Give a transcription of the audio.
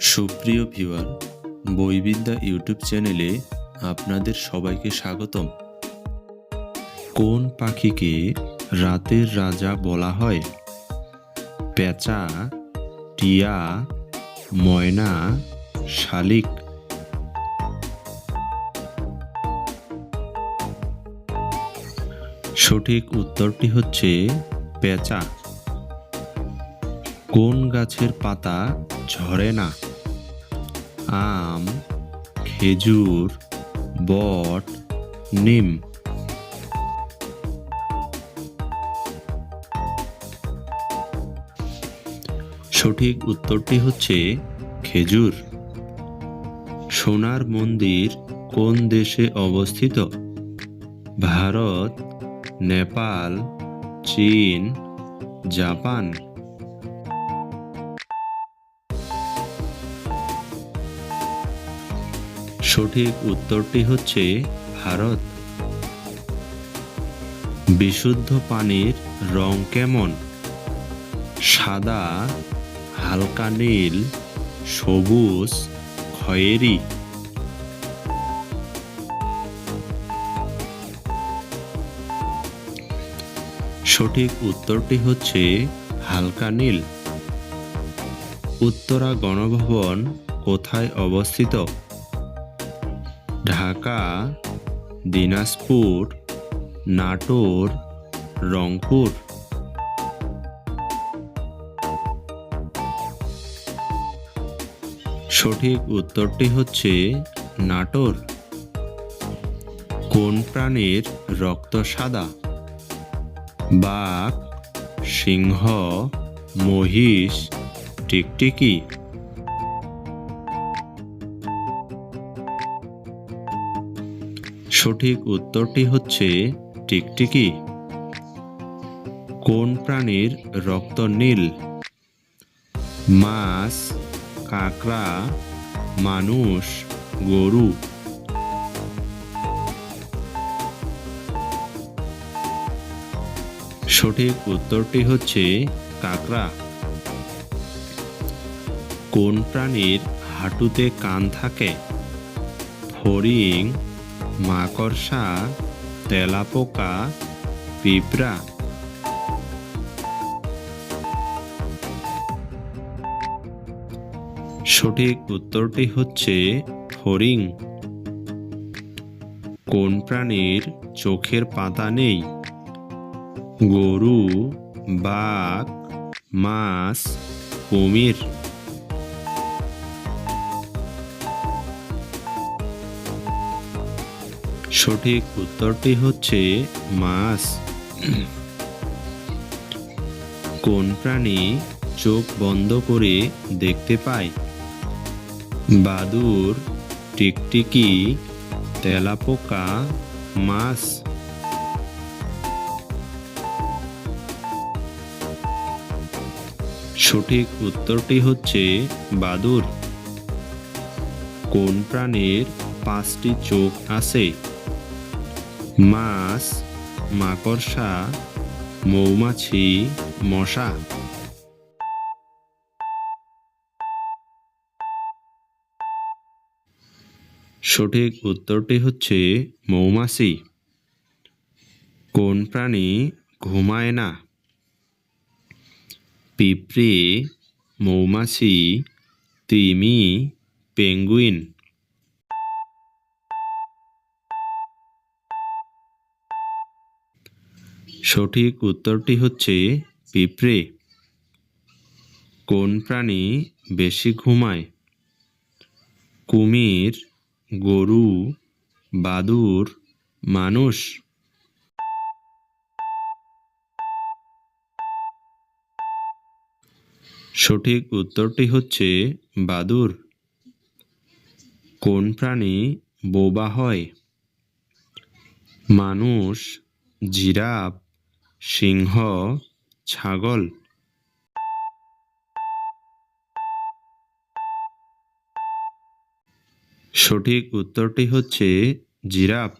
সুপ্রিয় viewer, বইবিদ্যা YouTube চ্যানেলে আপনাদের সবাইকে স্বাগতম। কোন পাখিকে রাতের রাজা বলা হয়? পেঁচা টিয়া, ময়না, শালিক। সঠিক উত্তরটি হচ্ছে পেঁচা কোন গাছের পাতা ঝরে না? আম, খেজুর, বট, নিম। সঠিক উত্তরটি হচ্ছে খেজুর। সোনার মন্দির কোন দেশে অবস্থিত? ভারত, নেপাল, চীন, জাপান। সঠিক উত্তরটি হচ্ছে ভারত। বিশুদ্ধ পানির রং কেমন? সাদা, হালকা নীল, সবুজ, খয়েরি। সঠিক উত্তরটি হচ্ছে হালকা নীল। উত্তরা গণভবন কোথায় অবস্থিত? ঢাকা, দিনাজপুর, নাটোর, রংপুর। সঠিক উত্তরটি হচ্ছে নাটোর। কোন প্রাণীর রক্ত সাদা? বাঘ, সিংহ, মহিষ, টিকটিকি। সঠিক উত্তরটি হচ্ছে টিকটিকি। কোন প্রাণীর রক্ত নীল? মাছ, কাঁকড়া, মানুষ, গরু। সঠিক উত্তরটি হচ্ছে কাঁকড়া। কোন প্রাণীর হাঁটুতে কান থাকে? হরিণ মাকড়সা, তেলাপোকা, পিঁপড়া। সঠিক উত্তরটি হচ্ছে হরিণ কোন প্রাণীর চোখের পাতা নেই? গরু, বাঘ, মাছ, কুমির। সঠিক উত্তরটি হচ্ছে মাছ। কোন প্রাণী চোখ বন্ধ করে দেখতে পায়? বাদুর, টিকটিকি, তেলাপোকা, মাছ। সঠিক উত্তরটি হচ্ছে বাদুর। কোন প্রাণীর পাঁচটি চোখ আছে? মাছ, মাকড়সা, মৌমাছি, মশা। সঠিক উত্তরটি হচ্ছে মৌমাছি। কোন প্রাণী ঘুমায় না? পিঁপড়ে, মৌমাছি, তিমি, পেঙ্গুইন। সঠিক উত্তরটি হচ্ছে পিঁপড়ে। কোন প্রাণী বেশি ঘুমায়? কুমির, গরু, বাদুর, মানুষ। সঠিক উত্তরটি হচ্ছে বাদুর। কোন প্রাণী বোবা হয়? মানুষ, জিরাফ সিংহ ছাগল। সঠিক উত্তরটি হচ্ছে জিরাফ।